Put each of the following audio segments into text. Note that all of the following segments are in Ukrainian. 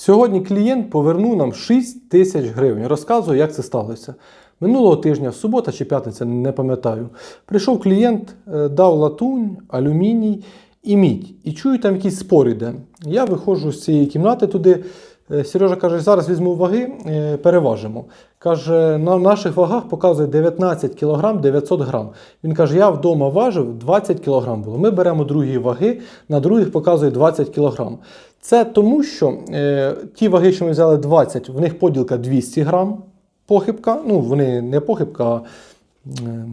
Сьогодні клієнт повернув нам 6 тисяч гривень. Розказую, як це сталося. Минулого тижня, субота чи п'ятниця, не пам'ятаю. Прийшов клієнт, е, дав латунь, алюміній і мідь. І чую, там якийсь спор іде. Я виходжу з цієї кімнати туди. Е, Сережа каже, зараз візьму ваги, е, переважимо. Каже, на наших вагах показує 19 кг 900 грам. Він каже, я вдома важив 20 кг було. Ми беремо другі ваги, на других показує 20 кг. Це тому, що е, ті ваги, що ми взяли 20, в них поділка 200 грам похибка. Ну, вони не похибка, а е,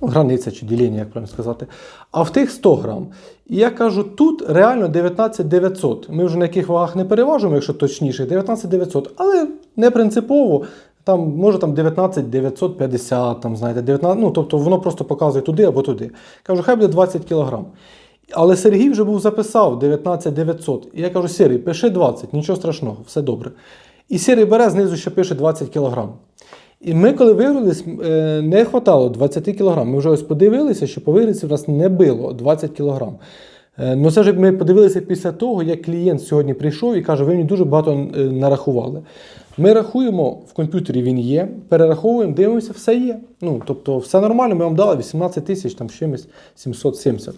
границя чи ділення, як правильно сказати. А в тих 100 грам. І я кажу, тут реально 19 900. Ми вже на яких вагах не переважимо, якщо точніше, 19 900, але не принципово. Там може там 19 950, там знаєте, 19, ну тобто воно просто показує туди або туди. Кажу, хай буде 20 кг. Але Сергій вже був записав 19 900. І я кажу, Сергій, пиши 20, нічого страшного, все добре. І Сергій бере знизу ще пише 20 кг. І ми, коли вигрались, е, не вистачало 20 кг. Ми вже ось подивилися, що по вигрузці в нас не було 20 кг. Ну це ж ми подивилися після того, як клієнт сьогодні прийшов і каже, ви мені дуже багато е, нарахували. Ми рахуємо, в комп'ютері він є, перераховуємо, дивимося, все є. Ну, тобто, все нормально, ми вам дали 18 тисяч, там чимось 770.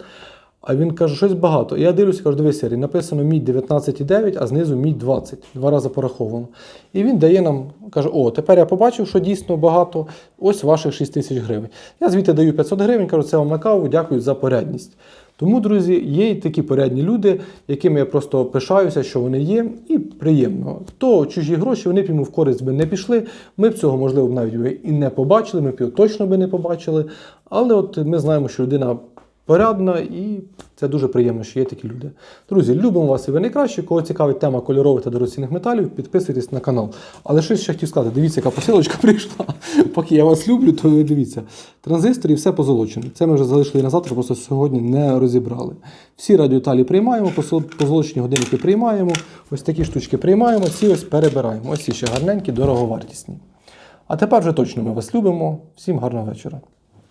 А він каже, щось багато. І я дивлюся, кажу, дивись, Сергій, написано мідь 19,9, а знизу мідь 20. Два рази пораховано. І він дає нам, каже: о, тепер я побачив, що дійсно багато. Ось ваших 6 тисяч гривень. Я звідти даю 500 гривень, кажу, це вам на каву, дякую за порядність. Тому, друзі, є і такі порядні люди, якими я просто пишаюся, що вони є, і приємно. То чужі гроші вони б йому в користь би не пішли. Ми б цього, можливо, навіть і не побачили, ми б його точно би не побачили. Але от ми знаємо, що людина порядна, і це дуже приємно, що є такі люди. Друзі, любимо вас і ви найкраще. Кого цікавить тема кольорових та дорогоцінних металів, підписуйтесь на канал. Але щось ще хотів сказати, дивіться, яка посилочка прийшла. Поки я вас люблю, то дивіться. Транзистори і все позолочено. Це ми вже залишили на завтра, просто сьогодні не розібрали. Всі радіоталі приймаємо, позолочені годинники приймаємо, ось такі штучки приймаємо, ці ось перебираємо. Ось ці ще гарненькі, дороговартісні. А тепер вже точно ми вас любимо. Всім гарного вечора.